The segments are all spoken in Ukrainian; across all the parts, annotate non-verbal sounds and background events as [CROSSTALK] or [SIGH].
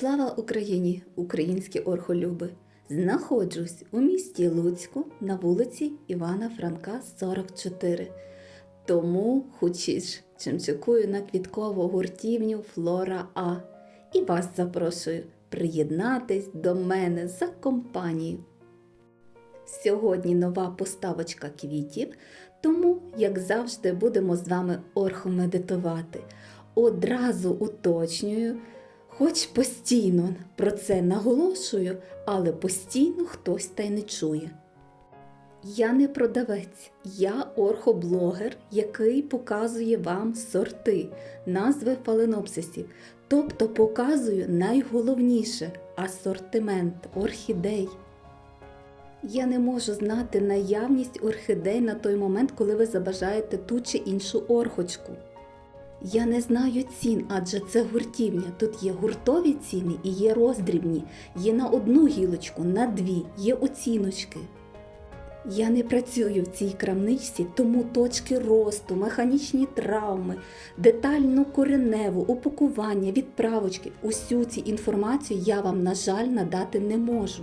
Слава Україні, українські орхолюби! Знаходжусь у місті Луцьку на вулиці Івана Франка, 44. Тому хочеш чимчикую на квіткову гуртівню Флора А. І вас запрошую приєднатись до мене за компанію. Сьогодні нова поставочка квітів, тому, як завжди, будемо з вами орхомедитувати. Одразу уточнюю, хоч постійно про це наголошую, але постійно хтось та й не чує. Я не продавець, я орхоблогер, який показує вам сорти, назви фаленопсисів, тобто показую найголовніше асортимент орхідей. Я не можу знати наявність орхідей на той момент, коли ви забажаєте ту чи іншу орхочку. Я не знаю цін, адже це гуртівня. Тут є гуртові ціни і є роздрібні, є на одну гілочку, на дві, є оціночки. Я не працюю в цій крамничці, тому точки росту, механічні травми, детальну кореневу, упакування, відправочки, усю цю інформацію я вам, на жаль, надати не можу.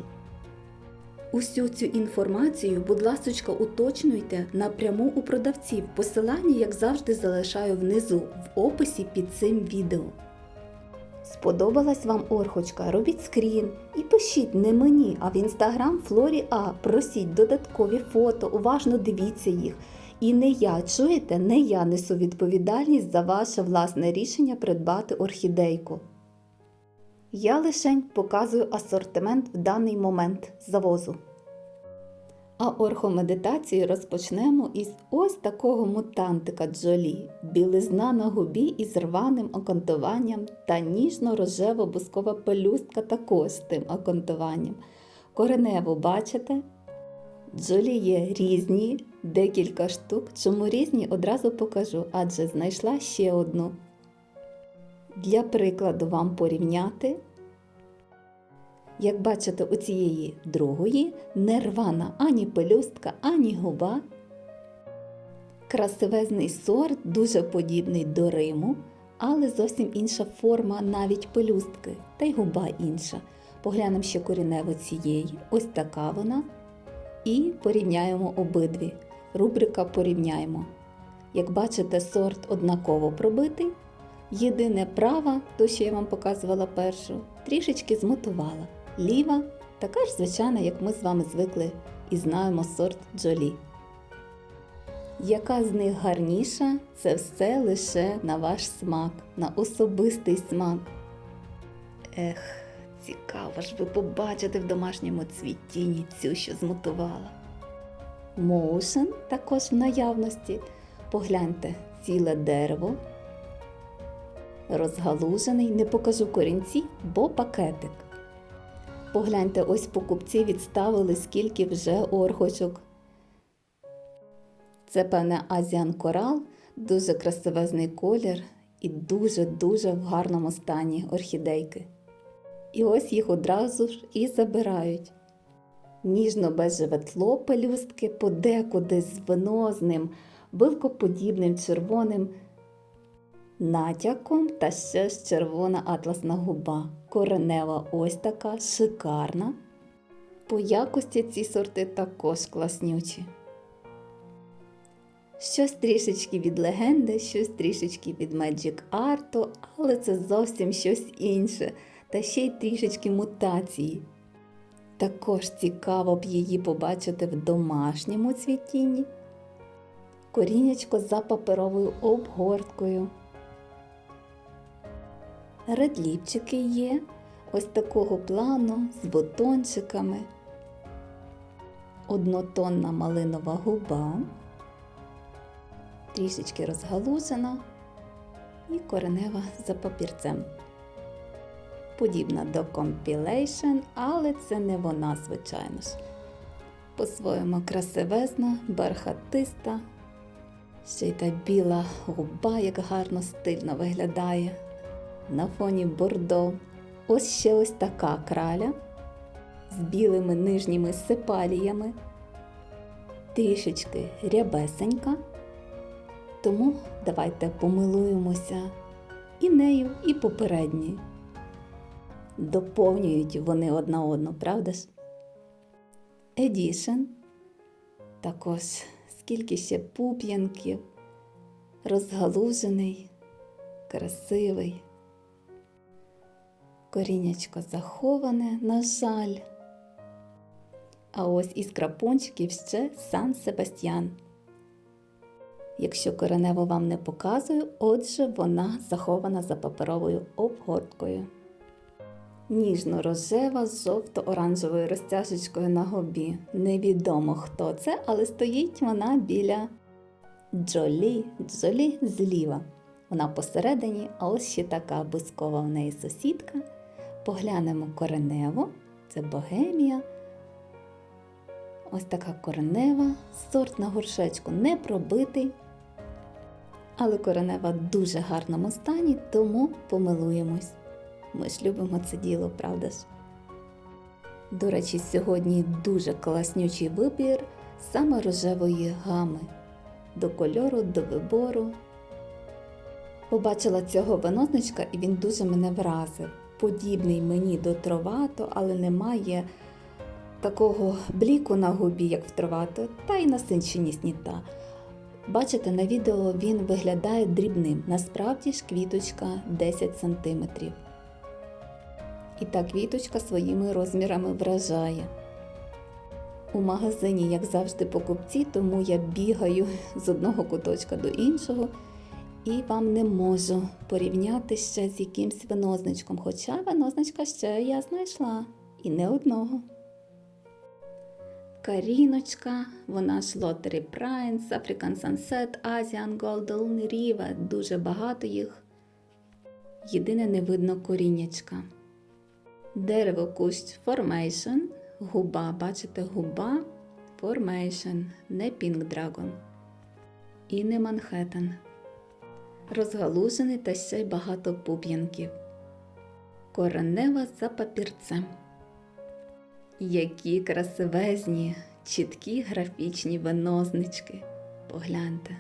Усю цю інформацію, будь ласочка, уточнюйте напряму у продавців. Посилання, як завжди, залишаю внизу в описі під цим відео. Сподобалась вам орхочка? Робіть скрін і пишіть не мені, а в інстаграм Флорі А. Просіть додаткові фото, уважно дивіться їх. І не я, чуєте, не я несу відповідальність за ваше власне рішення придбати орхідейку. Я лишень показую асортимент в даний момент завозу. А орхомедитацію розпочнемо із ось такого мутантика Джолі, білизна на губі із рваним окантуванням та ніжно-рожево-бускова пелюстка також тим окантуванням. Кореневу бачите? Джолі є різні, декілька штук. Чому різні одразу покажу, адже знайшла ще одну. Для прикладу вам порівняти. Як бачите, у цієї другої не рвана ані пелюстка, ані губа. Красивезний сорт, дуже подібний до Риму, але зовсім інша форма навіть пелюстки, та й губа інша. Поглянемо ще корінево цієї. Ось така вона. І порівняємо обидві. Рубрика порівняємо. Як бачите, сорт однаково пробитий. Єдине права, то що я вам показувала першу, трішечки змотувала. Ліва така ж звичайна, як ми з вами звикли і знаємо сорт Джолі. Яка з них гарніша, це все лише на ваш смак, на особистий смак. Ех, цікаво ж ви побачите в домашньому цвітінні цю, що змотувала. Моушен також в наявності. Погляньте ціле дерево. Розгалужений, не покажу корінці, бо пакетик. Погляньте, ось покупці відставили, скільки вже орхочок. Це, певне, Азіан Корал, дуже красивезний колір і дуже-дуже в гарному стані орхідейки. І ось їх одразу ж і забирають. Ніжно-бежеве тло пелюстки, подекуди з венозним, вилкоподібним червоним натяком та ще ж червона атласна губа. Коренева ось така шикарна. По якості ці сорти також класнючі. Щось трішечки від легенди, щось трішечки від Magic Art, але це зовсім щось інше, та ще й трішечки мутації. Також цікаво б її побачити в домашньому цвітінні. Корінечко за паперовою обгорткою. Редліпчики є. Ось такого плану з бутончиками, однотонна малинова губа, трішечки розгалужена. І коренева за папірцем. Подібна до Compilation, але це не вона, звичайно ж. По-своєму красивезна, бархатиста, ще й та біла губа, як гарно стильно виглядає на фоні бордо. Ось ще ось така краля з білими нижніми сепаліями, трішечки рябесенька. Тому давайте помилуємося і нею, і попередньою. доповнюють вони одна одну, правда ж? Edition. Також скільки ще пуп'янків, розгалужений, красивий. Коріннячко заховане, на жаль. А ось із крапончиків ще Сан Себастьян. Якщо коренево вам не показую, отже, вона захована за паперовою обгорткою. Ніжно-рожева з жовто-оранжевою розтяжечкою на губі. Невідомо хто це, але стоїть вона біля Джолі, Джолі зліва. Вона посередині, а ось ще така бускова в неї сусідка. Поглянемо коренево, це богемія. Ось така коренева, сорт на горшечку не пробитий, але коренева в дуже гарному стані, тому помилуємось. Ми ж любимо це діло, правда ж? До речі, сьогодні дуже класнючий вибір саме рожевої гами. До кольору, до вибору. Побачила цього виносничка і він дуже мене вразив. Подібний мені до тровато, але немає такого бліку на губі, як в тровато, та й насичені сніта. Бачите, на відео він виглядає дрібним. Насправді ж квіточка 10 см. І та квіточка своїми розмірами вражає. У магазині, як завжди, покупці, тому я бігаю з одного куточка до іншого і вам не можу порівняти ще з якимсь винозничком. Хоча винозничка ще я знайшла і не одного. Каріночка, вона ж Lottery Prince, African Sunset, Asian Golden Riva, дуже багато їх. Єдине не видно коріннячка. Дерево кущ Formation, губа, бачите, губа Formation, не Pink Dragon і не Манхеттен. Розгалужений та ще й багато пуп'янків. Коренева за папірцем. Які красивезні, чіткі графічні винознички. Погляньте,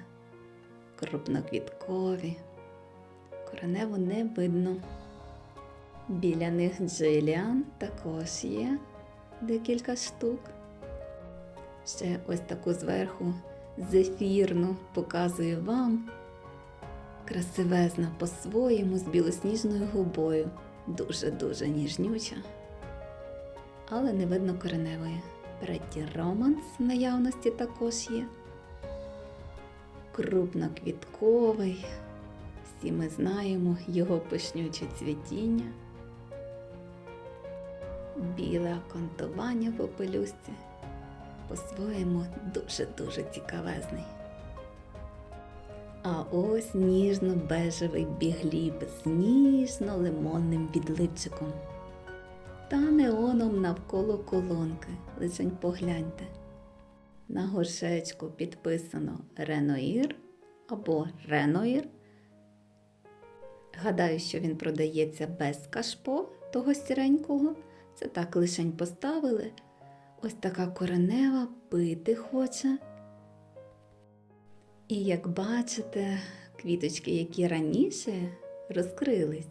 крупноквіткові. Кореневу не видно. Біля них джиліан також є декілька штук. Ще ось таку зверху зефірну показую вам. Красивезна по-своєму з білосніжною губою. Дуже-дуже ніжнюча. Але не видно кореневої. Претті Романс в наявності також є. Крупноквітковий. Всі ми знаємо його пишнюче цвітіння. Біле окантування по пелюсті. По-своєму дуже-дуже цікавезний. А ось ніжно-бежевий бігліб з ніжно-лимонним відливчиком. Та неоном навколо колонки. Лишень погляньте. На горшечку підписано Реноїр або Реноїр. Гадаю, що він продається без кашпо того сіренького. Це так лишень поставили. Ось така коренева пити хоче. І як бачите, квіточки, які раніше розкрились,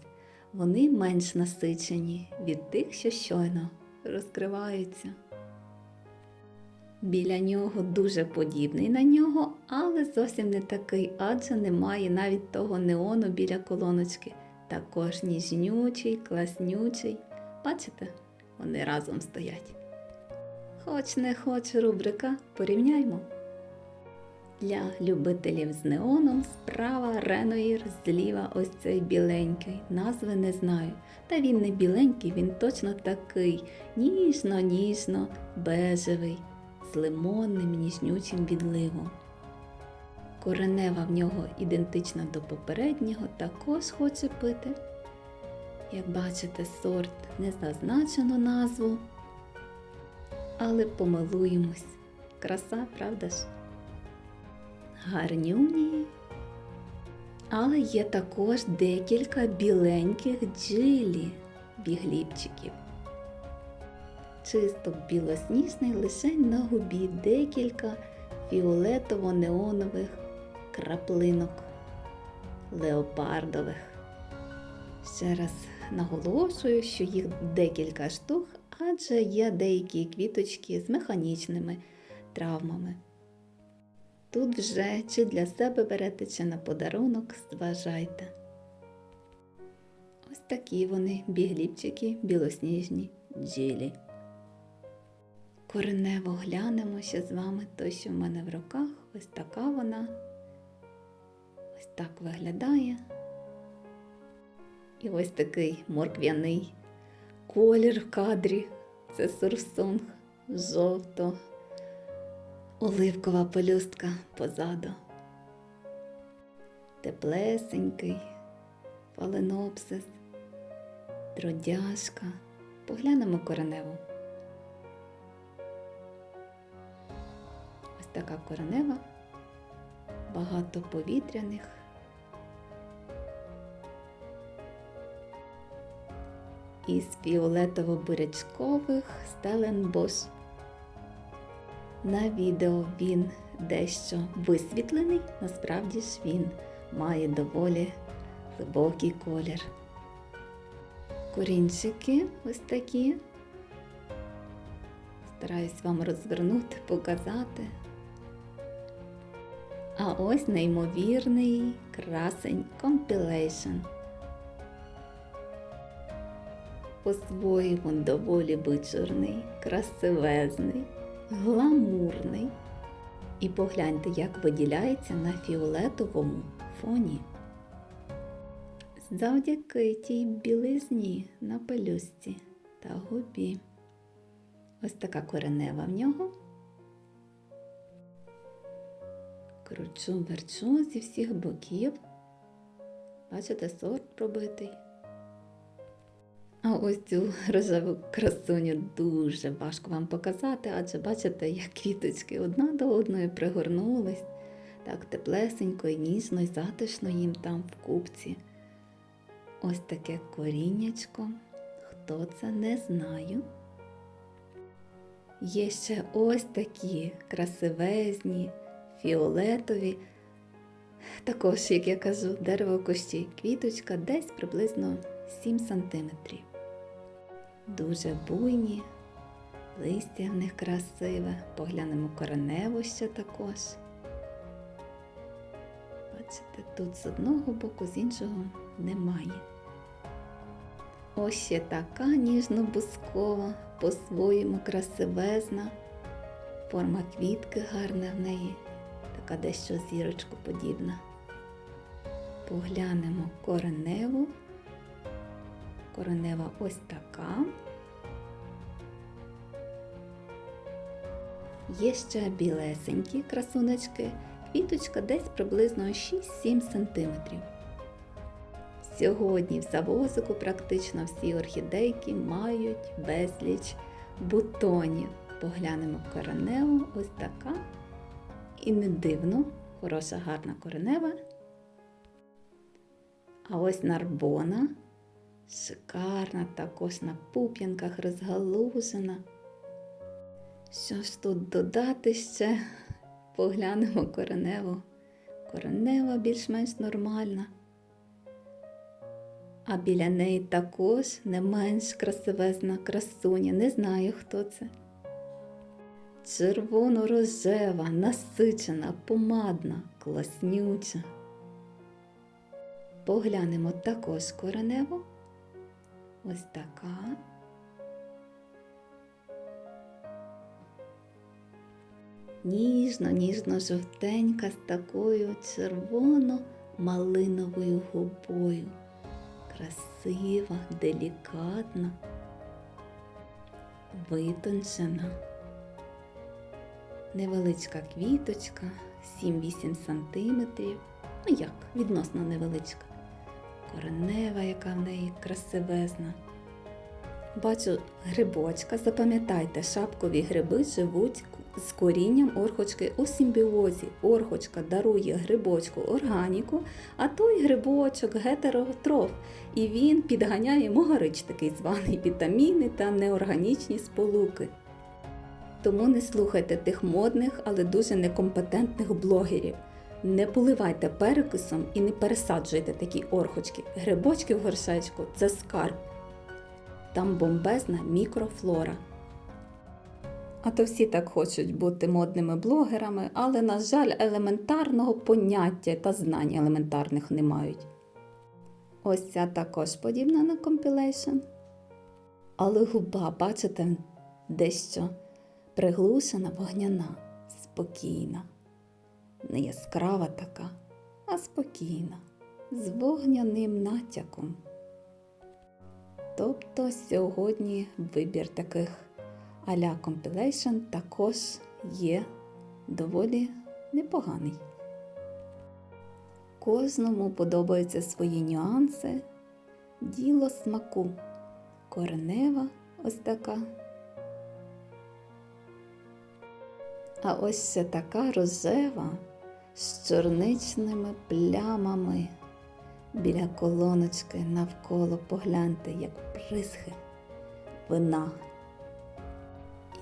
вони менш насичені від тих, що щойно розкриваються. Біля нього дуже подібний на нього, але зовсім не такий, адже немає навіть того неону біля колоночки. Також ніжнючий, класнючий. Бачите, вони разом стоять. Хоч не хоч рубрика, порівняймо. Для любителів з неоном справа Реноїр, зліва ось цей біленький. Назви не знаю. Та він не біленький, він точно такий. Ніжно-ніжно, бежевий, з лимонним ніжнючим відливом. Коренева в нього ідентична до попереднього, також хоче пити. Як бачите, сорт не зазначено назву. Але помилуємось. Краса, правда ж? Гарнюні. Але є також декілька біленьких джилі бігліпчиків. Чисто білосніжний лише на губі декілька фіолетово-неонових краплинок леопардових. Ще раз наголошую, що їх декілька штук, адже є деякі квіточки з механічними травмами. Тут вже чи для себе берете, чи на подарунок, зважайте. Ось такі вони бігліпчики, білосніжні джилі. Коренево глянемо ще з вами то, що в мене в руках. Ось така вона. Ось так виглядає. І ось такий морквяний колір в кадрі. Це сурсунг жовто. Оливкова пелюстка позаду. Теплесенький, фаленопсис, дродяшка. Поглянемо кореневу. Ось така коренева, багато повітряних. Із фіолетово-бурячкових стеленбош. На відео він дещо висвітлений, насправді ж він має доволі глибокий колір. Корінчики ось такі. Стараюсь вам розвернути, показати. А ось неймовірний красень Compilation. По-своєму доволі вичорний, красивезний, гламурний. І погляньте, як виділяється на фіолетовому фоні. Завдяки тій білизні на пелюстці та губі. Ось така коренева в нього. Кручу верчу зі всіх боків. Бачите, сорт пробитий. А ось цю рожеву красуню дуже важко вам показати, адже бачите, як квіточки одна до одної пригорнулись. Так теплесенько і ніжно і затишно їм там в купці. Ось таке коріннячко. Хто це не знаю. Є ще ось такі красивезні, фіолетові. Також, як я кажу, дерево кущі квіточка десь приблизно 7 см. Дуже буйні, листя в них красиве, поглянемо коренево ще також. Бачите, тут з одного боку, з іншого немає. Ось ще така ніжно-бускова, по-своєму красивезна. Форма квітки гарна в неї, така дещо зірочку подібна. Поглянемо кореневу. Коренева ось така. Є ще білесенькі красунечки, квіточка десь приблизно 6-7 см. Сьогодні в завозику практично всі орхідейки мають безліч бутонів. Поглянемо кореневу, ось така. І не дивно, хороша гарна коренева. А ось нарбона. Шикарна, також на пуп'янках розгалужена. Що ж тут додати ще? Поглянемо кореневу. Коренева більш-менш нормальна. А біля неї також не менш красивезна красуня. Не знаю, хто це. Червоно-рожева, насичена, помадна, класнюча. Поглянемо також кореневу. Ось така. Ніжно, ніжно жовтенька з такою червоно-малиновою губою. Красива, делікатна, витончена. Невеличка квіточка, 7-8 сантиметрів. Ну як, відносно невеличка. Коренева, яка в неї красивезна. Бачу грибочка, запам'ятайте, шапкові гриби живуть з корінням орхочки у симбіозі. Орхочка дарує грибочку органіку, а той грибочок гетеротроф. І він підганяє могарич, такий званий вітаміни та неорганічні сполуки. Тому не слухайте тих модних, але дуже некомпетентних блогерів. Не поливайте перекисом і не пересаджуйте такі орхочки. Грибочки в горшечку це скарб. Там бомбезна мікрофлора. А то всі так хочуть бути модними блогерами, але, на жаль, елементарного поняття та знань елементарних не мають. Ось ця також подібна на compilation. Але губа, бачите, дещо приглушена, вогняна, спокійна. Не яскрава така, а спокійна, з вогняним натяком. Тобто сьогодні вибір таких а-ля compilation також є доволі непоганий. Кожному подобаються свої нюанси, діло смаку. Коренева ось така. А ось ще така рожева з чорничними плямами. Біля колоночки навколо погляньте, як бризги вина.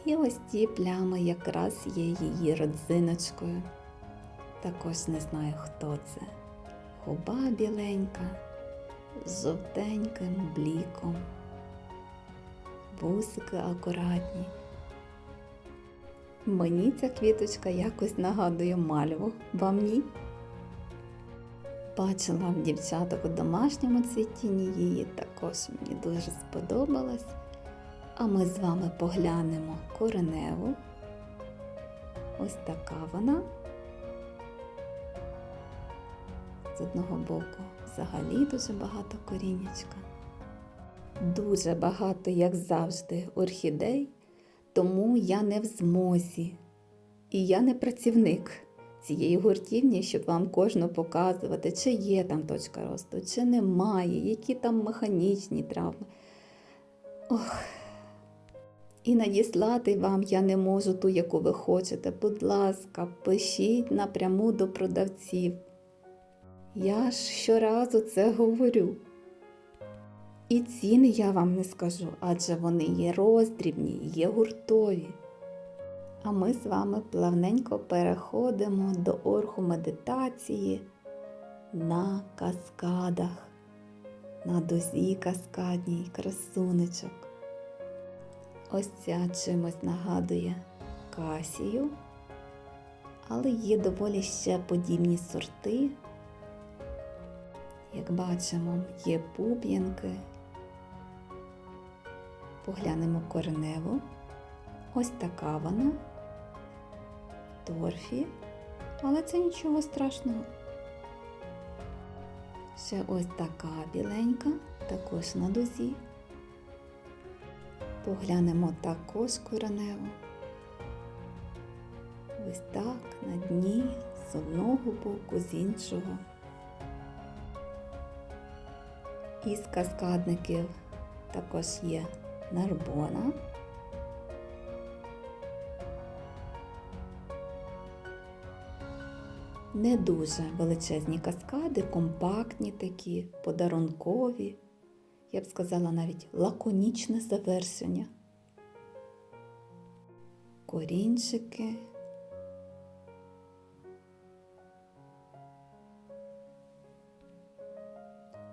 І ось ті плями якраз є її родзиночкою. Також не знаю, хто це. Губа біленька з жовтеньким бліком, вусики акуратні. Мені ця квіточка якось нагадує мальву, вам ні? Бачила в дівчаток у домашньому цвітінні її, також мені дуже сподобалась. А ми з вами поглянемо кореневу. Ось така вона. З одного боку взагалі дуже багато коріннячка. Дуже багато, як завжди, орхідей, тому я не в змозі. І я не працівник цієї гуртівні, щоб вам кожну показувати, чи є там точка росту, чи немає, які там механічні травми. Ох. І надіслати вам я не можу ту, яку ви хочете. Будь ласка, пишіть напряму до продавців. Я ж щоразу це говорю. І ціни я вам не скажу, адже вони є роздрібні, є гуртові. А ми з вами плавненько переходимо до орху медитації на каскадах, на дозі каскадній красунечок. Ось ця чимось нагадує касію, але є доволі ще подібні сорти. Як бачимо, є пуп'янки. Поглянемо кореневу. Ось така вона, торфі, але це нічого страшного. Ще ось така біленька, також на дозі. Поглянемо також кореневу. Ось так на дні, з одного боку, з іншого. Із каскадників також є нарбона. Не дуже величезні каскади, компактні такі, подарункові, я б сказала навіть лаконічне завершення. Корінчики.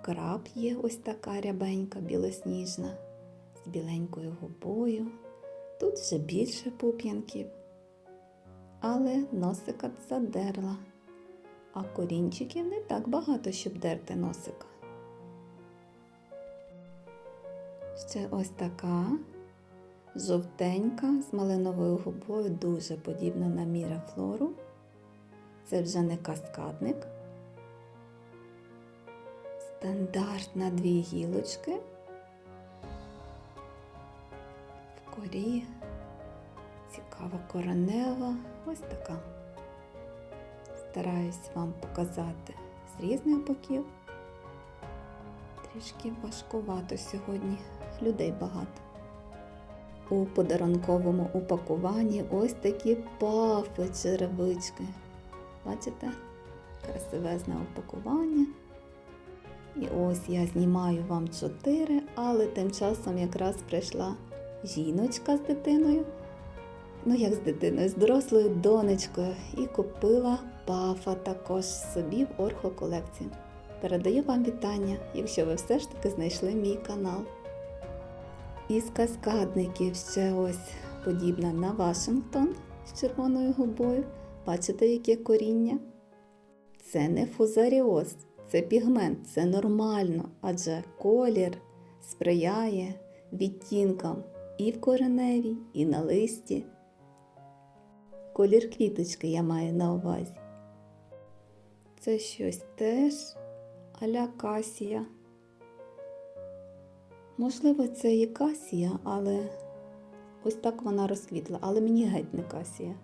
Краб є ось така рябенька, білосніжна, з біленькою губою. Тут вже більше пуп'янків, але носика задерла, а корінчиків не так багато, щоб дерти носика. Ще ось така жовтенька з малиновою губою, дуже подібна на мірафлору. Це вже не каскадник. Стандарт на дві гілочки. Корі цікава коренева, ось така. Стараюсь вам показати з різних боків. Трішки важкувато сьогодні, людей багато. У подарунковому упакуванні ось такі пафи черевички. Бачите? Красивезне упакування. І ось я знімаю вам чотири, але тим часом якраз прийшла жіночка з дитиною. Ну, як з дитиною, з дорослою донечкою, і купила пафа також собі в орхоколекцію. Передаю вам вітання, якщо ви все ж таки знайшли мій канал. Із каскадників ще ось подібна на Вашингтон з червоною губою. Бачите, яке коріння? Це не фузаріоз, це пігмент, це нормально, адже колір сприяє відтінкам і в кореневій, і на листі. Колір квіточки я маю на увазі. Це щось теж аля касія. Можливо, це і касія, але ось так вона розквітла, але мені геть не касія.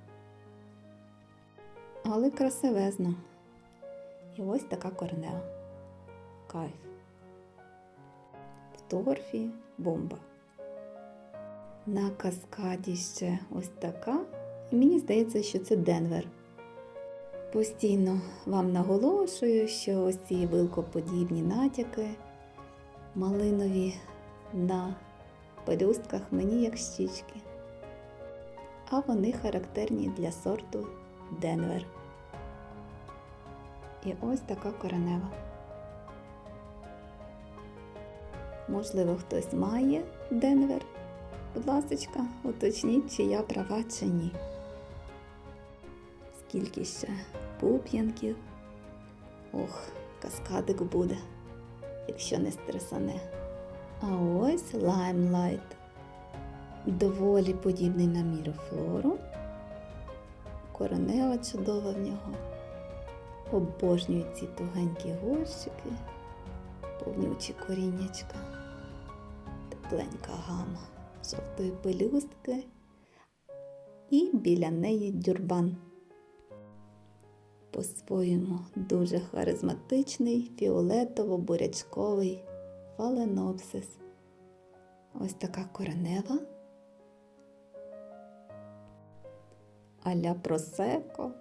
Але красивезна. І ось така коренева. Кайф. В торфі бомба. На каскаді ще ось така. І мені здається, що це Денвер. Постійно вам наголошую, що ось ці вилкоподібні натяки малинові на пелюстках мені як щічки. А вони характерні для сорту Денвер. І ось така коренева. Можливо, хтось має Денвер. Будь ласка, уточніть, чи я права, чи ні. Скільки ще пуп'янків. Ох, каскадик буде, якщо не стресане. А ось лаймлайт. Доволі подібний на мірофлору. Коренева чудова в нього. Обожнюю ці тугенькі горщики, повнючі коріннячка, тепленька гама жовтої пелюстки і біля неї дюрбан. По-своєму дуже харизматичний фіолетово-бурячковий фаленопсис. Ось така коренева. Аля просеко.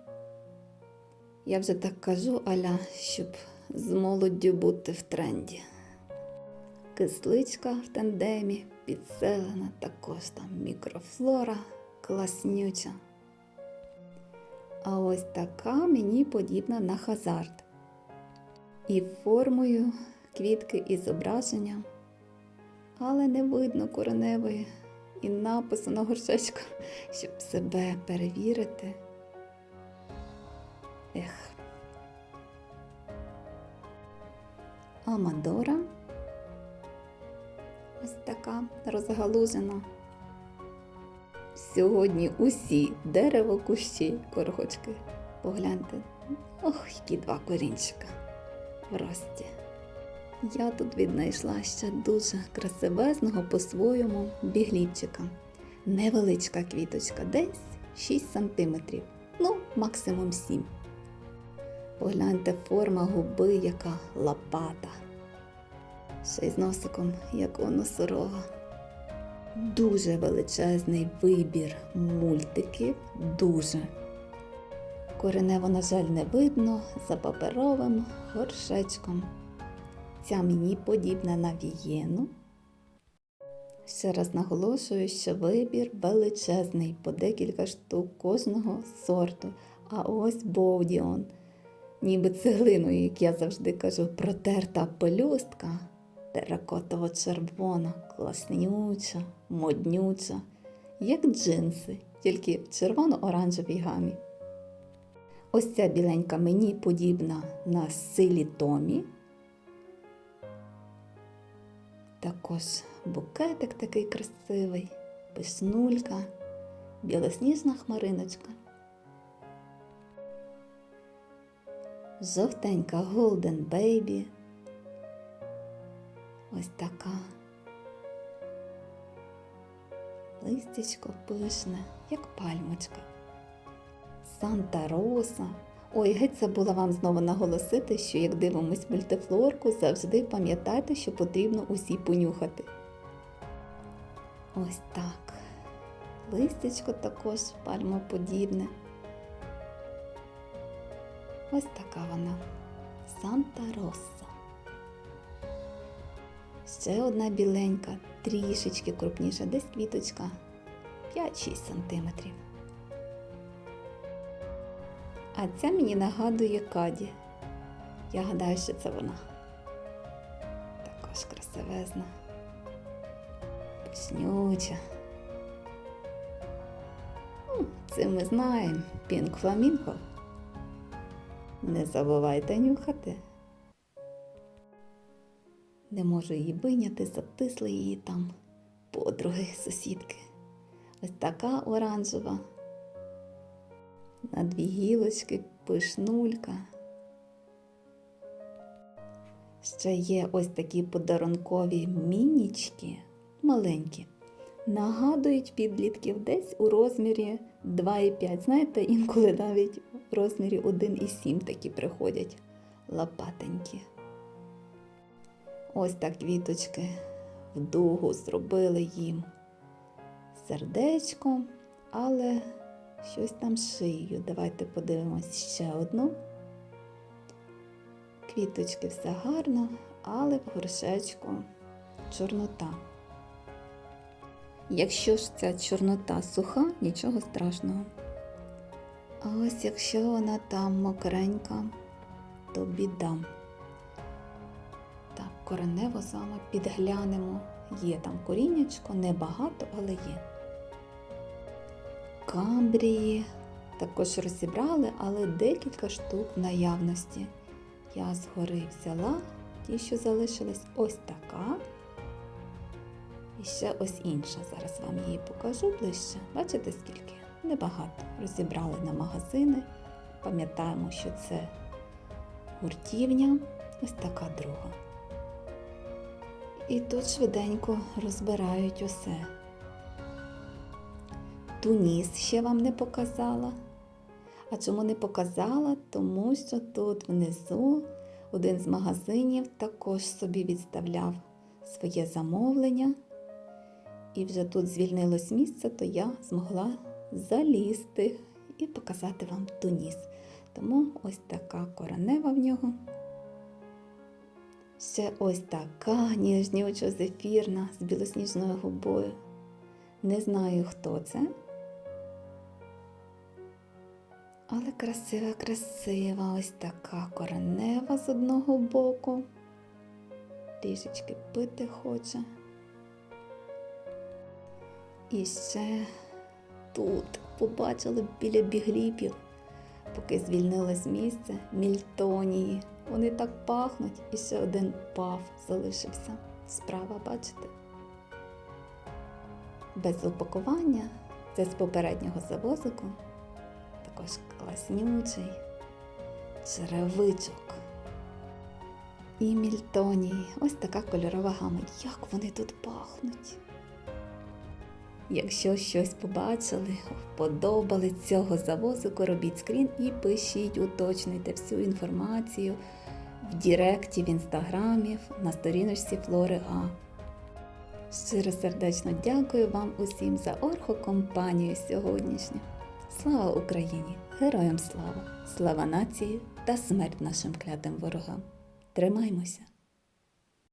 Я вже так кажу, аля, щоб з молоддю бути в тренді. Кисличка в тандемі, підселена, також там мікрофлора класнюча. А ось така мені подібна на хазард. І формою квітки і зображенням, але не видно кореневої і напису на горшечку, [LAUGHS] щоб себе перевірити. Ех. Амадора. Ось така розгалужена. Сьогодні усі дерево, кущі, коргочки. Погляньте. Ох, які два корінчика в рості. Я тут віднайшла ще дуже красивезного по-своєму біглівчика. Невеличка квіточка, десь 6 см, ну, максимум 7. Погляньте форма губи, яка лопата. Ще й з носиком, як у носорога. Дуже величезний вибір мультиків, дуже. Коренево, на жаль, не видно за паперовим горшечком. Ця мені подібна на вієну. Ще раз наголошую, що вибір величезний, по декілька штук кожного сорту. А ось Боудіон, ніби цеглиною, як я завжди кажу, протерта пелюстка, теракотово червона, класнюча, моднюча, як джинси, тільки в червоно-оранжевій гамі. Ось ця біленька мені подібна на силі Томі. Також букетик такий красивий, пишнулька, білосніжна хмариночка. Жовтенька Golden Baby. Ось така. Листячко пишне, як пальмочка. Санта Роса. Ой, геть забула вам знову наголосити, що як дивимось мультифлорку, завжди пам'ятайте, що потрібно усі понюхати. Ось так. Листячко також пальмоподібне. Ось така вона. Санта Роса. Ще одна біленька, трішечки крупніша, десь квіточка 5-6 сантиметрів. А ця мені нагадує Каді. Я гадаю, що це вона. Також красивезна, пишнюча. Ну, Це ми знаємо. Пінк фламінго. Не забувайте нюхати. Не можу її виняти, затисли її там подруги, сусідки. Ось така оранжева. На дві гілочки, пишнулька. Ще є ось такі подарункові мінічки, маленькі. Нагадують підлітків десь у розмірі 2,5. Знаєте, інколи навіть в розмірі 1,7 такі приходять лопатенькі. Ось так квіточки дугу зробили їм сердечко, але щось там з шиєю. Давайте подивимось ще одну. Квіточки все гарно, але в горшечку чорнота. Якщо ж ця чорнота суха, нічого страшного. А ось якщо вона там мокренька, то біда. Коренево з вами підглянемо. Є там коріннячко, небагато, але є. Камбрії також розібрали, але декілька штук в наявності. Я згори взяла ті, що залишились ось така. І ще ось інша. Зараз вам її покажу ближче. Бачите скільки? Небагато. Розібрали на магазини. Пам'ятаємо, що це гуртівня. Ось така друга. І тут швиденько розбирають усе. Туніс ще вам не показала. А чому не показала? Тому що тут внизу один з магазинів також собі відставляв своє замовлення. І вже тут звільнилось місце, то я змогла залізти і показати вам туніс. Тому ось така коронева в нього. Ще ось така ніжнючо зефірна з білосніжною губою. Не знаю, хто це. Але красива, красива, ось така коренева з одного боку. Трішечки пити хоче. І ще тут побачили біля бігліпів, поки звільнилось місце, мільтонії. Вони так пахнуть, і ще один пав залишився. Справа, бачите? Без упакування. Це з попереднього завозику. Також класнючий черевичок. І мільтонії. Ось така кольорова гама. Як вони тут пахнуть. Якщо щось побачили, вподобали цього завозику, робіть скрін і пишіть, уточнюйте всю інформацію в Діректі, в інстаграмі, на сторіночці Флори А. Щиро сердечно дякую вам усім за орхокомпанію сьогоднішню. Слава Україні! Героям слава! Слава нації та смерть нашим клятим ворогам! Тримаймося!